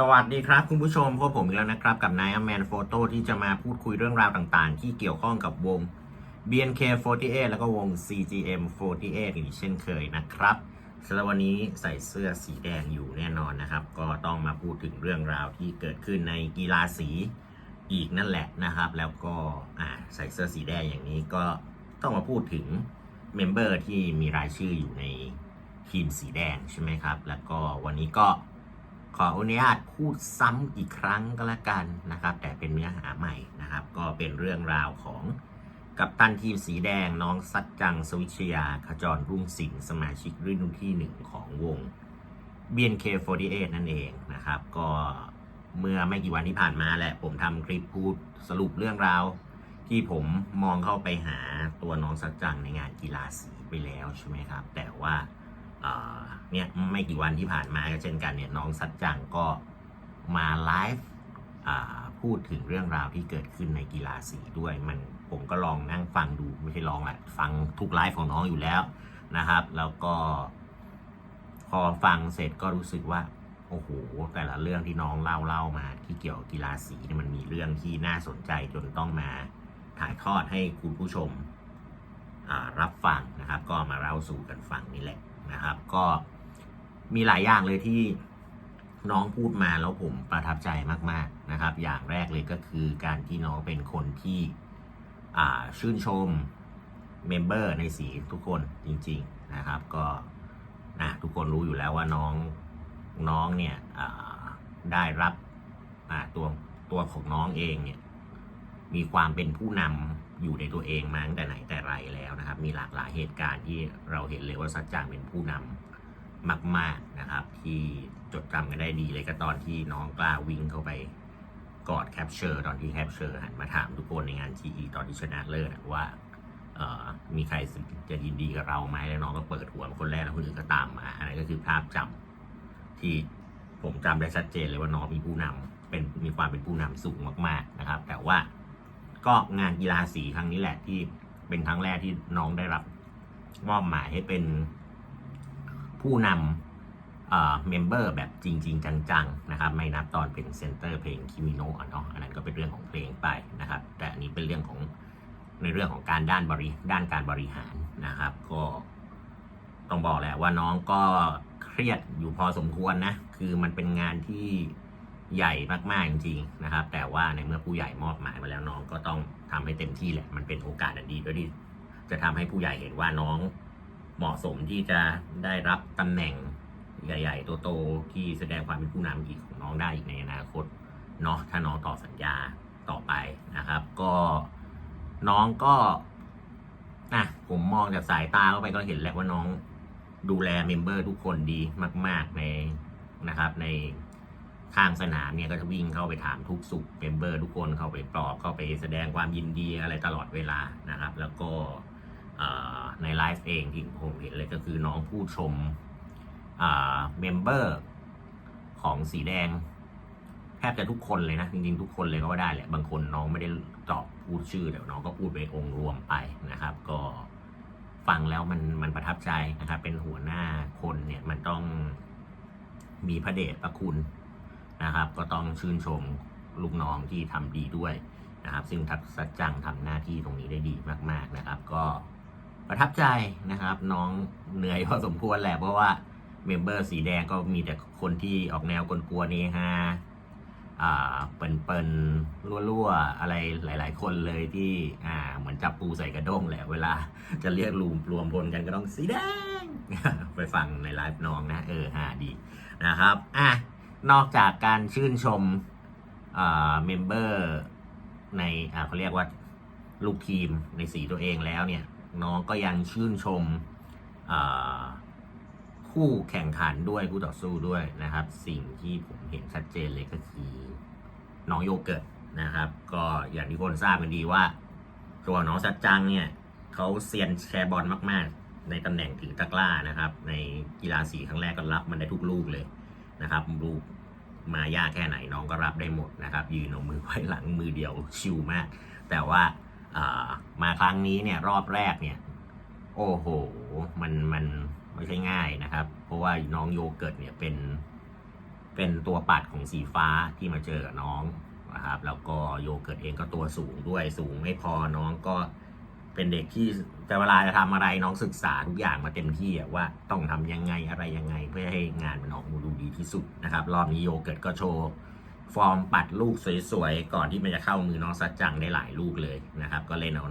สวัสดีครับคุณผู้ชมพบผมอีกแล้วนะครับ กับนายอแมนโฟโต้ที่จะมาพูดคุยเรื่องราวต่างๆ ที่เกี่ยวข้องกับวง BNK48 แล้วก็วง CGM48 อีกเช่นเคยนะครับสำหรับวันนี้ใส่เสื้อสีแดงอยู่แน่นอนนะครับ ก็ต้องมาพูดถึงเรื่องราวที่เกิดขึ้นในกีฬาสีอีกนั่นแหละนะครับ แล้วก็ใส่เสื้อสีแดงอย่างนี้ก็ต้องมาพูดถึงเมมเบอร์ที่มีรายชื่ออยู่ในทีมสีแดงใช่ไหมครับ แล้วก็วันนี้ก็ ขออนุญาตพูดซ้ำอีกครั้งก็แล้วกันนะครับ แต่เป็นเนื้อหาใหม่นะครับ ก็เป็นเรื่องราวของกัปตันทีมสีแดงน้องซัดจังสวิชยาขจรรุ่งสิงห์สมาชิกรุ่นที่หนึ่งของวง BNK48 นั่นเองนะครับ ก็เมื่อไม่กี่วันที่ผ่านมาแหละ ผมทำคลิปพูดสรุปเรื่องราว ที่ผมมองเข้าไปหาตัวน้องสัจจังในงานกีฬาสีไปแล้วใช่ไหมครับ แต่ว่า เนี่ยไม่กี่วันที่ผ่านมาก็เช่นกันเนี่ยน้องสัจจังก็มาไลฟ์พูดถึงเรื่องราวที่เกิดขึ้นในกีฬาสีด้วย มันผมก็ลองนั่งฟังดูไม่ใช่ลองแหละฟังทุกไลฟ์ของน้องอยู่แล้วนะครับ แล้วก็ พอฟังเสร็จก็รู้สึกว่าโอ้โหแต่ละเรื่องที่น้องเล่าเล่ามาที่เกี่ยวกับกีฬาสีเนี่ยมันมีเรื่องที่น่าสนใจจนต้องมาถ่ายทอดให้คุณผู้ชมรับฟังนะครับ ก็มาเล่าสู่กันฟังนี่แหละ นะครับ ก็มีหลายอย่างเลยที่น้องพูดมาแล้วผมประทับใจมาก ๆนะครับ อย่างแรกเลยก็คือการที่น้องเป็นคนที่ชื่นชมเมมเบอร์ในสีทุกคนจริง ๆนะครับ ก็นะทุกคนรู้อยู่แล้วว่าน้องน้องเนี่ยได้รับตัวตัวของน้องเองเนี่ยมีความเป็นผู้นำ อยู่ในตัวเองมาตั้งแต่ไหนแต่ไรแล้วนะครับ มีหลากหลายเหตุการณ์ที่เราเห็นเลยว่าสัจจางเป็นผู้นำมาก ๆนะครับ ที่จดจำกันได้ดีเลยก็ตอนที่น้องกล้าวิ่งเข้าไปกอดแคปเชอร์ตอนที่แคปเชอร์หันมาถามทุกคนในงาน GE ตอนที่ชนะเลิศว่ามีใครจะยินดีกับเราไหมแล้วน้องก็เปิดหัวคนแรกแล้วคนอื่นก็ตามมาอันนั้นก็คือภาพจำที่ผมจำได้ชัดเจนเลยว่าน้องมีผู้นำเป็นมีความเป็นผู้นำสูงมาก ๆนะครับ แต่ว่า ก็งานกีฬาสีครั้งนี้แหละที่เป็นครั้งแรกที่น้องได้รับมอบหมายให้เป็นผู้นำเอ่อเมมเบอร์แบบจริง ๆ จังๆนะครับ ไม่นับตอนเป็นเซนเตอร์เพลงคิมิโนะเนาะอันนั้นก็เป็นเรื่องของเพลงไปนะครับ แต่อันนี้เป็นเรื่องของในเรื่องของการด้านบริด้านการบริหารนะครับ ก็ต้องบอกแหละว่าน้องก็เครียดอยู่พอสมควรนะ คือมันเป็นงานที่ ใหญ่มากๆจริงๆนะครับ แต่ว่าในเมื่อผู้ใหญ่มอบหมายมาแล้วน้องก็ต้องทำให้เต็มที่แหละมันเป็นโอกาสอันดีด้วยที่จะทำให้ผู้ใหญ่เห็นว่าน้องเหมาะสมที่จะได้รับตำแหน่งใหญ่ ๆ โตๆที่แสดงความเป็นผู้นำอีกของน้องได้อีกในอนาคตเนาะถ้าน้องต่อสัญญาต่อไปนะครับ ก็น้องก็นะผมมองจากสายตาเข้าไปก็เห็นแล้วว่าน้องดูแลเมมเบอร์ทุกคนดีมาก ๆในนะครับใน ข้างสนามเนี่ยก็จะวิ่งเข้าไปถามทุกสุขเมมเบอร์ทุกคนเข้าไปปลอบเข้าไปแสดงความยินดีอะไรตลอดเวลานะครับ แล้วก็ในไลฟ์เองที่ผมเห็นเลยก็คือน้องผู้ชมเมมเบอร์ของสีแดง แทบจะทุกคนเลยนะ จริงๆ ทุกคนเลยก็ว่าได้แหละ บางคนน้องไม่ได้ตอบพูดชื่อแต่น้องก็พูดไปองค์รวมไปนะครับ ก็ฟังแล้วมันมันประทับใจนะครับ เป็นหัวหน้าคนเนี่ยมันต้องมีพระเดชพระคุณ นะครับ ก็ต้องชื่นชมลูกน้องที่ทำดีด้วยนะครับ ซึ่งทักษะจังทำหน้าที่ตรงนี้ได้ดีมาก ๆนะครับ ก็ประทับใจนะครับ น้องเหนื่อยพอสมควรแหละเพราะว่าเมมเบอร์สีแดงก็มีแต่คนที่ออกแนวกวนๆเนฮาอ่าเปิ่นๆรั่วๆ อะไรหลาย ๆ คนเลยที่อ่าเหมือนจับปูใส่กระด้งแหละเวลาจะเรียกรวมรวมพลกันก็ต้องสีแดง ไปฟังในไลฟ์น้องนะ เออฮาดีนะครับ อะ นอกจากการชื่นชมเมมเบอร์ในเขาเรียกว่าลูกทีมในสีตัวเองแล้วเนี่ย น้องก็ยังชื่นชมคู่แข่งขันด้วยคู่ต่อสู้ด้วยนะครับ สิ่งที่ผมเห็นชัดเจนเลยก็คือน้องโยเกิร์ตนะครับ ก็อย่างที่คนทราบกันดีว่า ตัวน้องสัจจังเนี่ยเขาเซียนแชร์บอลมาก ๆ ในตำแหน่งถือตะกร้านะครับ ในกีฬาสีครั้งแรกก็รับมันได้ทุกลูกเลย นะครับลูกมายากแค่ไหนน้องก็รับได้หมดนะครับ ยืนเอามือไว้หลังมือเดียวชิวมาก แต่ว่าามาครั้งนี้เนี่ยรอบแรกเนี่ย โอ้โห มันมันไม่ใช่ง่ายนะครับ เพราะว่าน้องโยเกิร์ตเนี่ยเป็น เป็นตัวปัดของสีฟ้าที่มาเจอกับน้องนะครับ แล้วก็โยเกิร์ตเองก็ตัวสูงด้วยสูงไม่พอน้องก็ เป็นเด็กที่แต่เวลาจะทำอะไรน้องศึกษาทุกอย่างมาเต็มที่ว่าต้องทำยังไงอะไรยังไง เพื่อให้งานมันออกมาดูดีที่สุดนะครับ รอบนี้โยเกิร์ตก็โชว์ฟอร์มปัดลูกสวยๆ ก่อนที่มันจะเข้ามือน้องสัจจังได้หลายลูกเลยนะครับ ก็เล่นเอา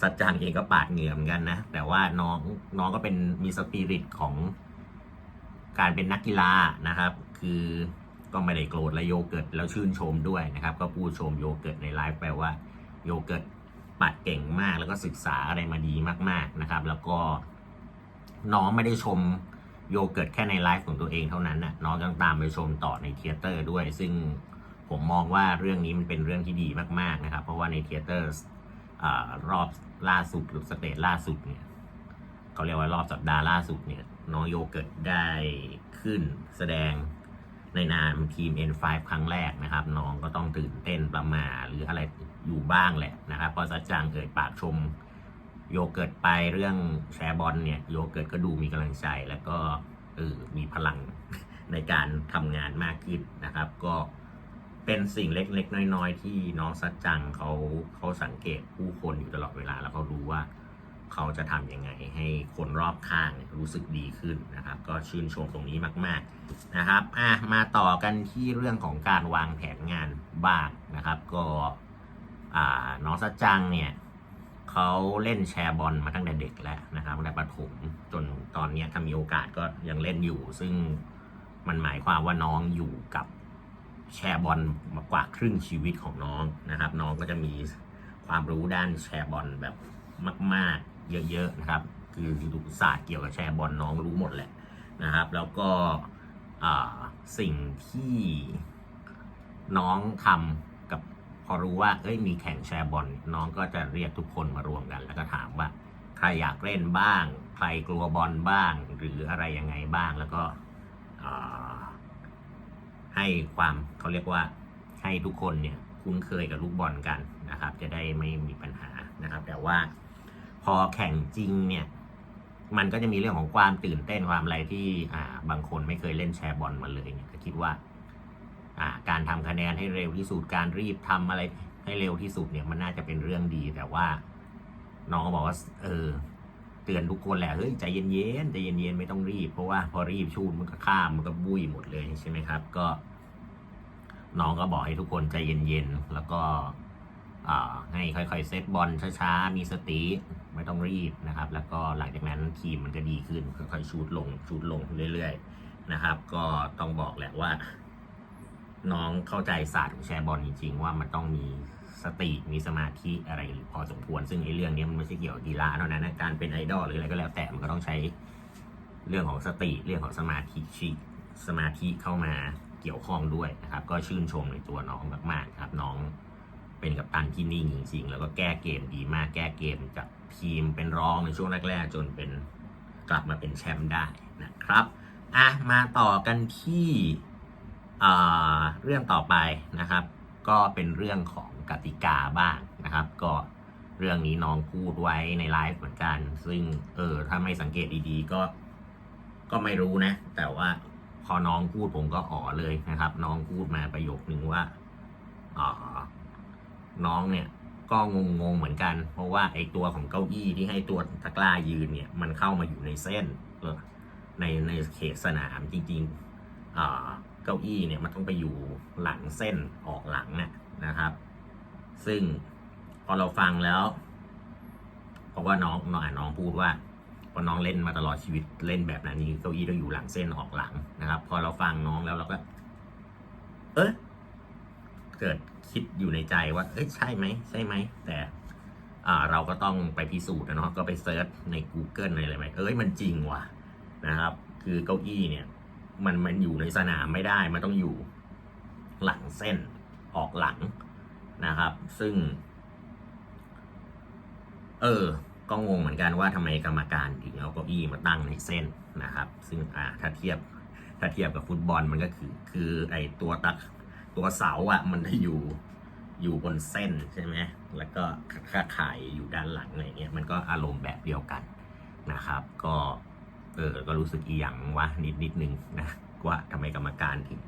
สัจจังเองก็ปาดเหงื่อเหมือนกันนะ แต่ว่าน้องน้องก็เป็นมีสปิริตของการเป็นนักกีฬานะครับ คือก็ไม่ได้โกรธและโยเกิร์ตแล้วชื่นชมด้วยนะครับ ก็พูดชมโยเกิร์ตในไลฟ์แปลว่าโยเกิร์ต ปัดเก่งมากแล้วก็ศึกษาอะไรมาดีมาก ๆนะครับ แล้วก็น้องไม่ได้ชมโยเกิร์ตแค่ในไลฟ์ของตัวเองเท่านั้นนะน้องยังตามไปชมต่อในเทเตอร์ด้วย ซึ่งผมมองว่าเรื่องนี้มันเป็นเรื่องที่ดีมาก ๆนะครับ เพราะว่าในเทเตอร์รอบล่าสุดหรือสเตจล่าสุดเนี่ยเขาเรียกว่ารอบสัปดาห์ล่าสุดเนี่ยน้องโยเกิร์ตได้ขึ้นแสดงในนามทีม N5 ครั้งแรกนะครับ น้องก็ต้องตื่นเต้นประมาหรืออะไร อยู่บ้างแหละนะครับพอสัจจังเอ่ยปากชมโยเกิร์ตไปเรื่องแชร์บอลเนี่ยโยเกิร์ตก็ดูมีกำลังใจแล้วก็เออมีพลังในการทำงานมากขึ้นนะครับ ก็เป็นสิ่งเล็กๆ น้อยๆ ที่น้องสัจจังเขาเขาสังเกตผู้คนอยู่ตลอดเวลาแล้วเขารู้ว่าเขาจะทำยังไงให้คนรอบข้างรู้สึกดีขึ้นนะครับ ก็ชื่นชมตรงนี้มาก ๆนะครับอะมาต่อกันที่เรื่องของการวางแผนงานบ้างนะครับ ก็ น้องสัจจังเนี่ยเขาเล่นแชร์บอลมาตั้งแต่เด็กแล้วนะครับตั้งแต่ประถมจนตอนนี้ถ้ามีโอกาสก็ยังเล่นอยู่ ซึ่งมันหมายความว่าน้องอยู่กับแชร์บอลมากว่าครึ่งชีวิตของน้องนะครับ น้องก็จะมีความรู้ด้านแชร์บอลแบบมาก ๆ เยอะ ๆ นะครับ คือทุกศาสตร์เกี่ยวกับแชร์บอลน้องรู้หมดแหละนะครับ แล้วก็สิ่งที่น้องทำ อรู้ว่าเอ้ยมีแข่งแชร์บอลน้องก็จะเรียกทุกคนมารวมกัน แล้วก็ถามว่าใครอยากเล่นบ้าง ใครกลัวบอลบ้าง หรืออะไรยังไงบ้างแล้วก็ให้ความเขาเรียกว่าให้ทุกคนเนี่ยคุ้นเคยกับลูกบอลกันนะครับ จะได้ไม่มีปัญหานะครับ แต่ว่าพอแข่งจริงเนี่ยมันก็จะมีเรื่องของความตื่นเต้นความอะไรที่บางคนไม่เคยเล่นแชร์บอลมาเลยเนี่ยก็คิดว่า การทำคะแนนให้เร็วที่สุดการรีบทำอะไรให้เร็วที่สุดเนี่ยมันน่าจะเป็นเรื่องดี แต่ว่าน้องบอกว่า เออ เตือนทุกคนแหละเฮ้ยใจเย็นๆใจเย็นๆไม่ต้องรีบ เพราะว่าพอรีบชูดมันก็ข้ามมันก็บุยหมดเลยใช่ไหมครับ ก็ น้องก็บอกให้ทุกคนใจเย็นๆแล้วก็ให้ค่อยๆเซตบอลช้าๆ มีสติไม่ต้องรีบนะครับ แล้วก็หลังจากนั้นทีมมันก็ดีขึ้นค่อยๆชูดลงชูดลงเรื่อยๆนะครับ ก็ต้องบอกแหละว่า น้องเข้าใจศาสตร์ของแชร์บอลจริงๆ ว่ามันต้องมีสติมีสมาธิอะไรพอสมควร ซึ่งไอ้เรื่องนี้มันไม่ใช่เกี่ยวกับกีฬาเท่านั้นนะการเป็นไอดอลหรืออะไรก็แล้วแต่มันก็ต้องใช้เรื่องของสติเรื่องของสมาธิชิสมาธิเข้ามาเกี่ยวข้องด้วยนะครับ ก็ชื่นชมในตัวน้องมากๆครับ น้องเป็นกัปตันที่นิ่งจริงๆ แล้วก็แก้เกมดีมากแก้เกมจากทีมเป็นรองในช่วงแรกๆ จนเป็นกลับมาเป็นแชมป์ได้นะครับอะมาต่อกันที่ เรื่องต่อไปนะครับ ก็เป็นเรื่องของกติกาบ้างนะครับ ก็เรื่องนี้น้องพูดไว้ในไลฟ์เหมือนกัน ซึ่งเออถ้าไม่สังเกตดีๆ ก็ ก็ไม่รู้นะ แต่ว่าพอน้องพูดผมก็อ๋อเลยนะครับ น้องพูดมาประโยคนึงว่าอ่าน้องเนี่ยก็งงๆเหมือนกัน เพราะว่าไอตัวของเก้าอี้ที่ให้ตัวตะกร้ายืนเนี่ยมันเข้ามาอยู่ในเส้นในในเขตสนามจริงๆอ่า เก้าอี้เนี่ยมันต้องไปอยู่หลังเส้นออกหลังน่ะนะครับ ซึ่งพอเราฟังแล้ว เพราะว่าน้องน้องอ่านน้องพูดว่าพอน้องเล่นมาตลอดชีวิตเล่นแบบนั้นนี่เก้าอี้ต้องอยู่หลังเส้นออกหลังนะครับ พอเราฟังน้องแล้วเราก็ เอะเกิดคิดอยู่ในใจว่า เอ้ยใช่ไหมใช่ไหมแต่อ่าเราก็ต้องไปพิสูจน์นะเนาะก็ไปเซิร์ชใน Google อะไรไหมเอ้ยมันจริงว่ะนะครับ คือเก้าอี้เนี่ย มันมันอยู่ในสนามไม่ได้ มันต้องอยู่หลังเส้นออกหลังนะครับ ซึ่ง เออ ก็งงเหมือนกันว่าทำไมกรรมการถึงเอาเก้าอี้มาตั้งในเส้นนะครับ ซึ่งอ่าถ้าเทียบถ้าเทียบกับฟุตบอลมันก็คือคือไอตัวตักตัวเสาอะมันจะอยู่อยู่บนเส้นใช่ไหมแล้วก็ข้าข่ายอยู่ด้านหลังอะไรเงี้ยมันก็อารมณ์แบบเดียวกันนะครับ ก็ เออ ก็รู้สึกอีหยังวะนิดนิดนึงนะว่าทำไมกรรมการถึง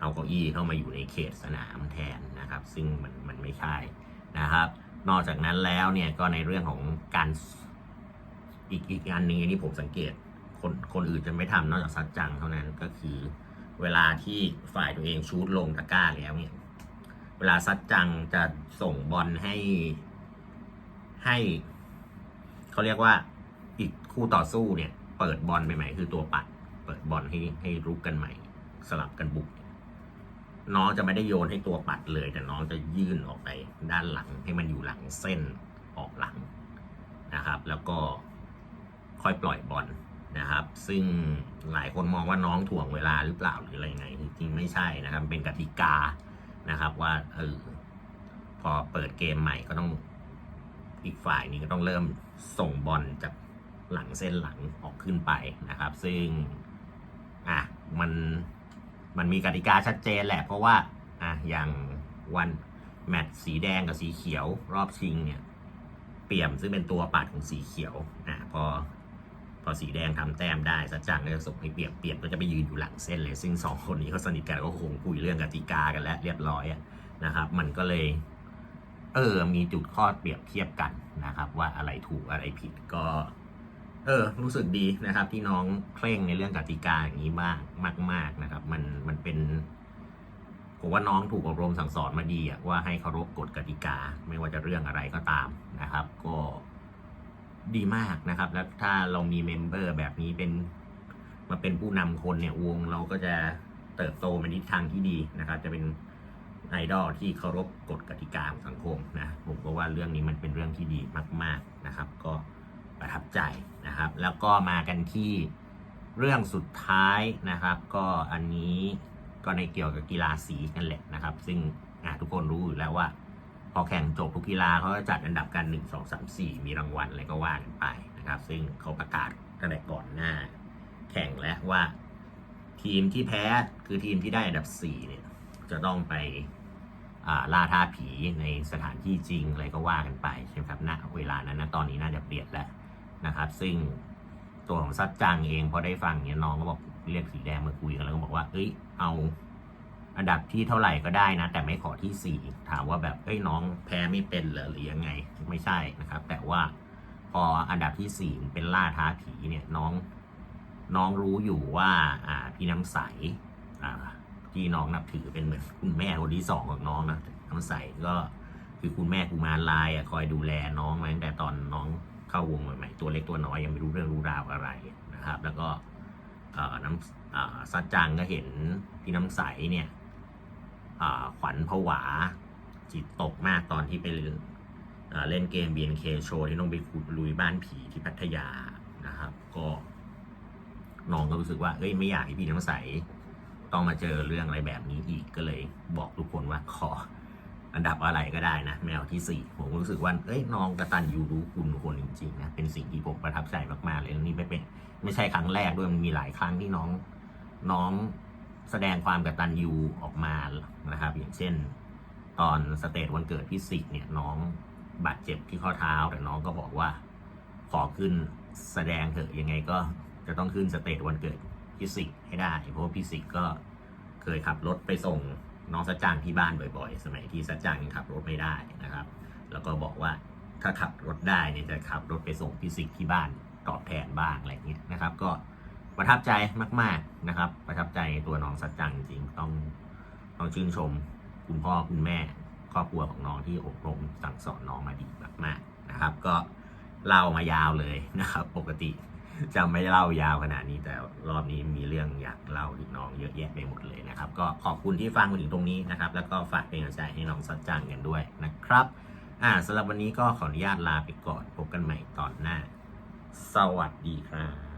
เอาเก้าอี้เข้ามาอยู่ในเขตสนามแทนนะครับ ซึ่งมันมันไม่ใช่นะครับ นอกจากนั้นแล้วเนี่ยก็ในเรื่องของการอีกอีกงานหนึ่งอันนี้ผมสังเกตคนคนอื่นจะไม่ทำนอกจากซัดจังเท่านั้นก็คือเวลาที่ฝ่ายตัวเองชูดลงตะกร้าแล้วเนี่ย เวลาซัดจังจะส่งบอลให้ให้เขาเรียกว่า อีกคู่ต่อสู้เนี่ย เปิดบอลใหม่ๆคือตัวปัด เปิดบอลให้ให้รุกกันใหม่ สลับกันบุก น้องจะไม่ได้โยนให้ตัวปัดเลย แต่น้องจะยื่นออกไปด้านหลังให้มันอยู่หลังเส้นออกหลังนะครับ แล้วก็ค่อยปล่อยบอลนะครับ ซึ่งหลายคนมองว่าน้องถ่วงเวลาหรือเปล่าหรืออะไรไงจริงไม่ใช่นะครับ เป็นกติกานะครับว่าเออพอเปิดเกมใหม่ก็ต้องอีกฝ่ายนี้ก็ต้องเริ่มส่งบอลจาก หลังเส้นหลังออกขึ้นไปนะครับ ซึ่งอะมันมันมีกติกาชัดเจนแหละ เพราะว่าอะอย่างวันแมตช์สีแดงกับสีเขียวรอบชิงเนี่ยเปี่ยมซึ่งเป็นตัวปัดของสีเขียวอะพอพอสีแดงทำแต้มได้สัจจังก็จะส่งให้เปียบเปียบก็จะไปยืนอยู่หลังเส้นเลย ซึ่งสองคนนี้เขาสนิทกันก็คงคุยเรื่องกติกากันแล้วเรียบร้อยนะครับ มันก็เลย เออ มีจุดข้อเปรียบเทียบกันนะครับ ว่าอะไรถูกอะไรผิดก็ เออ รู้สึกดีนะครับ ที่น้องเคร่งในเรื่องกติกาอย่างนี้มากมากๆนะครับ มันมันเป็นผมว่าน้องถูกอบรมสั่งสอนมาดีอะว่าให้เคารพกฎกติกา ไม่ว่าจะเรื่องอะไรก็ตามนะครับ ก็ดีมากนะครับ แล้วถ้าเรามีเมมเบอร์แบบนี้เป็นมาเป็นผู้นำคนเนี่ยวงเราก็จะเติบโตไปในทิศทางที่ดีนะครับ จะเป็นไอดอลที่เคารพกฎกติกาของสังคมนะผมก็ว่าเรื่องนี้มันเป็นเรื่องที่ดีมาก ๆนะครับ ก็ ประทับใจนะครับ แล้วก็มากันที่เรื่องสุดท้ายนะครับ ก็อันนี้ก็ในเกี่ยวกับกีฬาสีกันแหละนะครับ ซึ่งทุกคนรู้อยู่แล้วว่า พอแข่งจบทุกกีฬาเขาจะจัดอันดับกันหนึ่งสองสามสี่มีรางวัลอะไรก็ว่ากันไปนะครับ ซึ่งเขาประกาศตั้งแต่ก่อนหน้า แข่งแล้วว่า ทีมที่แพ้คือทีมที่ได้อันดับสี่เนี่ยจะต้องไปล่าท่าผีในสถานที่จริงอะไรก็ว่ากันไปใช่ไหมครับณเวลานั้นนะตอนนี้น่าจะเปลี่ยนแล้ว นะครับ ซึ่งตัวของซัดจังเองพอได้ฟังเนี่ยน้องก็บอกเรียกสีแดงมาคุยกันแล้วก็บอกว่า เอ้ย เอาอันดับที่เท่าไหร่ก็ได้นะ แต่ไม่ขอที่สี่ถามว่าแบบเอ้ยน้องแพ้ไม่เป็นเหรอหรือยังไงไม่ใช่นะครับ แต่ว่าพออันดับที่สี่เป็นล่าท้าผีเนี่ยน้องน้องรู้อยู่ว่า อ่า พี่น้ำใสอ่าที่น้องนับถือเป็นเหมือนคุณแม่คนที่สองของน้องนะน้ำใสก็คือคุณแม่กุมารลายอะคอยดูแลน้องมาตั้งแต่ตอนน้อง เข้าวงใหม่ๆตัวเล็กตัวน้อยยังไม่รู้เรื่องรู้ราวอะไรนะครับ แล้วก็น้ำซัดจังก็เห็นพี่น้ำใสเนี่ยขวัญผวาจิตตกมากตอนที่ไปเล่นเอ่อเล่นเกม BNK Show ที่ต้องไปขุดลุยบ้านผีที่พัทยานะครับ ก็น้องก็รู้สึกว่าเอ้ยไม่อยากให้พี่น้ำใสต้องมาเจอเรื่องอะไรแบบนี้อีกก็เลยบอกทุกคนว่าขอ อันดับอะไรก็ได้นะแมวที่ 4 ผมรู้สึกว่าเอ้ยน้องกระตันยูรู้คุณคนจริงๆนะเป็นสิ่งที่ผมประทับใจมากๆเลยนี่ไม่เป็นไม่ใช่ครั้งแรกด้วยมันมีหลายครั้งที่น้องน้องแสดงความกระตัญญูออกมานะครับ อย่างเช่น ตอนสเตจวันเกิดพี่สิกเนี่ยน้องบาดเจ็บที่ข้อเท้า แต่น้องก็บอกว่า ขอขึ้นแสดงเถอะยังไงก็จะต้องขึ้นสเตจวันเกิดพี่สิกให้ได้ เพราะว่าพี่สิกก็เคยขับรถไปส่ง น้องสัจจางที่บ้านบ่อยๆ สมัยที่สัจจางยังขับรถไม่ได้นะครับ แล้วก็บอกว่าถ้าขับรถได้เนี่ยจะขับรถไปส่งพี่สิกที่บ้านตอบแทนบ้างอะไรอย่างเงี้ยนะครับ ก็ประทับใจมาก ๆนะครับ ประทับใจตัวน้องสัจจังจริงๆต้องต้องชื่นชมคุณพ่อคุณแม่ครอบครัวของน้องที่อบรมสั่งสอนน้องมาดีมากๆนะครับ ก็เล่ามายาวเลยนะครับ ปกติ จะไม่เล่ายาวขนาดนี้แต่รอบนี้มีเรื่องอยากเล่าถึงน้องเยอะแยะไปหมดเลยนะครับ ก็ขอบคุณที่ฟังมาถึงตรงนี้นะครับ แล้วก็ฝากเป็นกำลังใจให้น้องสัจจังกันด้วยนะครับ อ่าสำหรับวันนี้ก็ขออนุญาตลาไปก่อนพบกันใหม่ตอนหน้า สวัสดีครับ